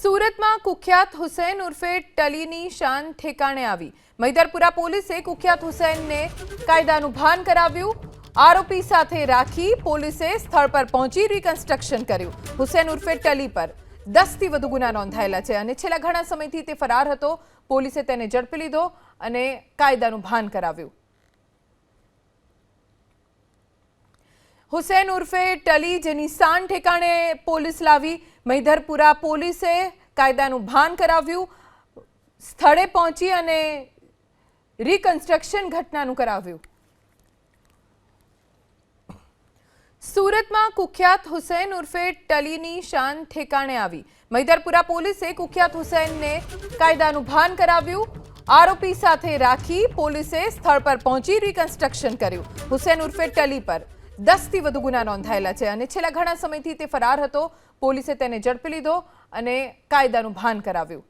સુરતમાં કુખ્યાત હુસૈન ઉર્ફે ટલીની શાન ઠેકાણે આવી. મૈદરપુરા પોલીસે કુખ્યાત હુસૈનને કાયદાનું ભાન કરાવ્યું. આરોપી સાથે રાખી પોલીસે સ્થળ પર પહોંચી રિકન્સ્ટ્રક્શન કર્યું. હુસૈન ઉર્ફે ટલી પર દસથી વધુ ગુના નોંધાયેલા છે અને છેલ્લા ઘણા સમયથી તે ફરાર હતો. પોલીસે તેને ઝડપી લીધો અને કાયદાનું ભાન કરાવ્યું. હુસૈન ઉર્ફે ટલી જેની શાન ઠેકાણે પોલીસ લાવી મૈધરપુરા પોલીસે કાયદાનું ભાન કરાવ્યું. સ્થળે પહોંચી અને રિકન્સ્ટ્રક્શન ઘટનાનું કરાવ્યું. સુરતમાં કુખ્યાત હુસૈન ઉર્ફે ટલીની શાન ઠેકાણે આવી. મૈદરપુરા પોલીસે કુખ્યાત હુસૈનને કાયદાનું ભાન કરાવ્યું. આરોપી સાથે રાખી પોલીસે સ્થળ પર પહોંચી રિકન્સ્ટ્રક્શન કર્યું. હુસૈન ઉર્ફે ટલી પર. દસથી વધુ ગુના નોંધાયેલા છે અને છેલ્લા ઘણા સમયથી તે ફરાર હતો. પોલીસે તેને ઝડપી લીધો અને કાયદાનું ભાન કરાવ્યું.